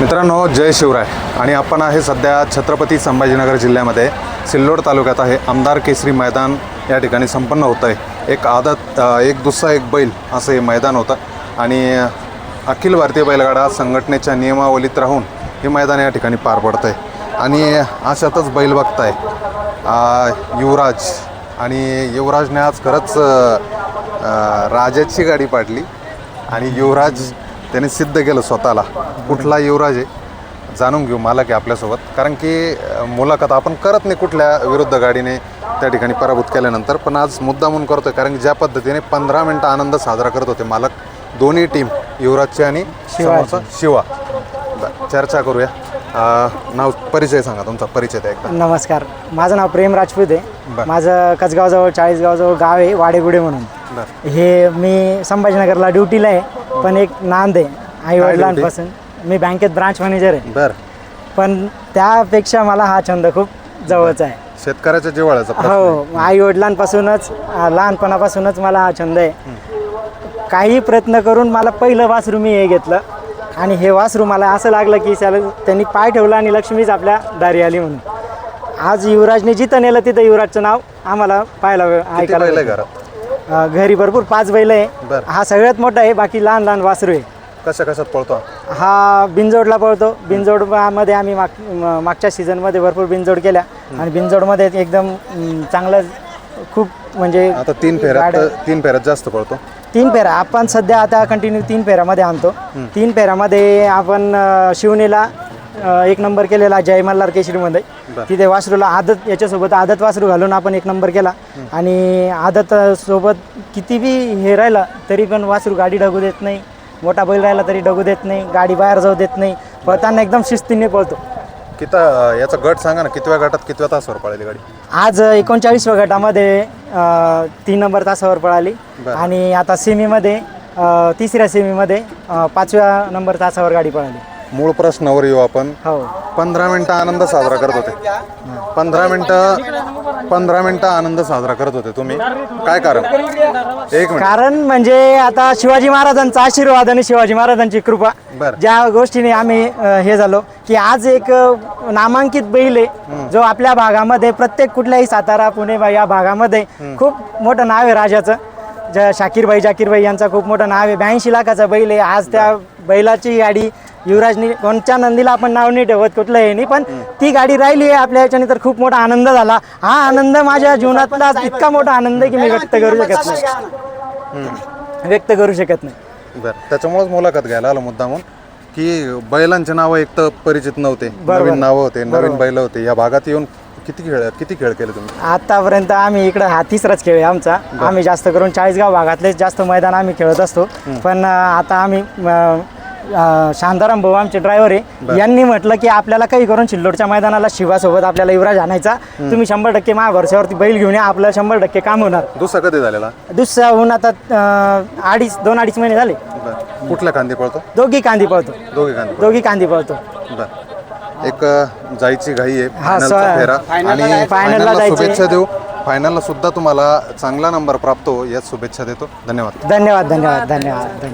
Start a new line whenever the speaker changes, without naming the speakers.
मित्रांनो जय शिवराय. आणि आपण आहे सध्या छत्रपती संभाजीनगर जिल्ह्यामध्ये. सिल्लोड तालुक्यात आहे. आमदार केसरी मैदान या ठिकाणी संपन्न होतं आहे. एक आदत एक दुसरा एक बैल असं हे मैदान होतं. आणि अखिल भारतीय बैलगाडा संघटनेच्या नियमावलीत राहून हे मैदान या ठिकाणी पार पडतं आहे आणि अशातच बैल बघताय. आहे युवराज. आणि युवराजने आज खरंच राजाची गाडी पाडली. आणि युवराज त्याने सिद्ध केलं स्वतःला. कुठला युवराज आहे जाणून घेऊ मला की आपल्यासोबत. कारण की मुलाखत आपण करत नाही कुठल्या विरुद्ध गाडीने त्या ठिकाणी पराभूत केल्यानंतर. पण आज मुद्दा म्हणून करतोय कारण की ज्या पद्धतीने पंधरा मिनटं आनंद साजरा करत होते मालक दोन्ही टीम युवराजची आणि समोरचा शिवा. चर्चा करूया. नाव परिचय सांगा तुमचा परिचय द्या एकदा.
नमस्कार. माझं नाव प्रेम राजपूत आहे. माझं कसगावजवळ चाळीसगावजवळ गाव आहे वाडेगुडे म्हणून. हे मी संभाजीनगरला ड्युटीला आहे. पण एक नांद आहे आई वडिलांपासून. मी बँकेत ब्रांच मॅनेजर आहे.
बरं.
पण त्यापेक्षा मला हा छंद खूप जवळचा आहे.
शेतकऱ्याच्या जिव्हाळ्याचा प्रश्न आहे.
हो आई वडिलांपासूनच लहानपणापासूनच मला हा छंद आहे. काही प्रयत्न करून मला पहिलं वासरू मी हे घेतलं. आणि हे वासरू मला असं लागलं की त्याला त्यांनी पाय ठेवला आणि लक्ष्मीच आपल्या दारी आली म्हणून. आज युवराजने जिथं नेलं तिथं युवराजचं नाव आम्हाला पाहायला
किती
ऐकायला.
घरात?
अं, घरी भरपूर पाच बैल आहे.
बरं.
हा सगळ्यात मोठा आहे बाकी लहान लहान वासरू आहे.
कशा कशात पळतो?
हा बिनजोडला पळतो. बिनजोडमध्ये आम्ही माग म- मागच्या सीझनमध्ये भरपूर बिनजोड केल्या. आणि बिनजोडमध्ये एकदम अं, चांगलं खूप म्हणजे
आता तीन फेऱ्यात
गाड्या-
तीन फेऱ्यात जास्त पळतो.
तीन पेरा आपण सध्या आता कंटिन्यू तीन पेऱ्यामध्ये आणतो. तीन पेऱ्यामध्ये आपण अं, शिवनेला अं, एक नंबर केलेला जय मल्हार केसरीमध्ये
बरं.
तिथे वासरूला आदत याच्यासोबत आदत वासरू घालून आपण एक नंबर केला. आणि आदत अं, सोबत किती बी हे राहिलं तरी पण वासरू गाडी डगू देत नाही. मोठा बैल राहिला तरी डगू देत नाही. गाडी बाहेर जाऊ देत नाही. पळताना एकदम शिस्तीने पळतो.
किती याचा गट सांगा ना कितव्या गटात कितव्या तासावर पळाली गाडी?
आज एकोणचाळीसव्या गटामध्ये अ, तीन नंबर तासावर पळाली. आणि आता सेमीमध्ये अ, तिसऱ्या सेमीमध्ये अ, पाचव्या नंबर तासावर गाडी पळाली.
मूळ प्रश्नावर येऊ आपण.
हो.
पंधरा मिनिटं आनंद साजरा करत होते. पंधरा मिनिटं पंधरा मिनिटं आनंद साजरा करत होते तुम्ही. काय कारण? एक मिनिट.
कारण म्हणजे आता शिवाजी महाराजांचा आशीर्वाद आणि शिवाजी महाराजांची कृपा.
बरं.
ज्या गोष्टीने आम्ही अ, हे झालो की आज एक अ, नामांकित बैल आहे जो आपल्या भागामध्ये प्रत्येक कुठल्याही सातारा पुणे बा- या भागामध्ये खूप मोठं नाव आहे राजाचं. ज्या शाकीरबाई जाकीरबाई यांचा खूप मोठं नाव आहे. ब्याऐंशी लाखाचा बैल आहे. आज त्या बैलाची गाडी युवराजनी कोणत्या नंदीला आपण नाव नाही ठेवत कुठलं हे नाही पण ती गाडी राहिली आहे आपल्या याच्याने तर खूप मोठा आनंद झाला. हा आनंद माझ्या जीवनातला इतका मोठा आनंद आहे की मी व्यक्त करू शकत नाही. व्यक्त करू शकत नाही.
बरं त्याच्यामुळेच मुलाखत घ्यायला आलो मुद्दा म्हणून की बैलांचे नावं एक तर परिचित नव्हते. नवीन नावं होते नवीन बैल होते. या भागात येऊन किती खेळ किती खेळ केले तुम्ही?
आतापर्यंत आम्ही इकडं हा तिसराच खेळ आहे आमचा. आम्ही जास्त करून चाळीसगाव भागातलेच जास्त मैदान आम्ही खेळत असतो. पण आता आम्ही अं, शांताराम भाऊ आमचे ड्रायव्हर आहे. यांनी म्हटलं की आपल्याला काही करून चिल्लोडच्या मैदानाला शिवासोबत आपल्याला युवराज आणायचा. तुम्ही शंभर टक्के माझ्या भरशावरती बैल घेऊन या. आपलं शंभर टक्के काम होणार.
दुसरा कधी झालेला?
दुसऱ्याहून आता अं, अडीच दोन अडीच महिने झाले.
बरं. कुठल्या खांदी पळतो?
दोघी कांदी पळतो.
दोघे खांदी
दोघी कांदी पळतो.
बरं. एक अ, जायची घाई आहे.
हा,
फायनलचा
स-
फेरा. आणि
फायनलला.
शुभेच्छा देऊ. फायनलला सुद्धा तुम्हाला चांगला नंबर प्राप्त हो याच शुभेच्छा देतो. धन्यवाद.
धन्यवाद धन्यवाद धन्यवाद धन्यवाद.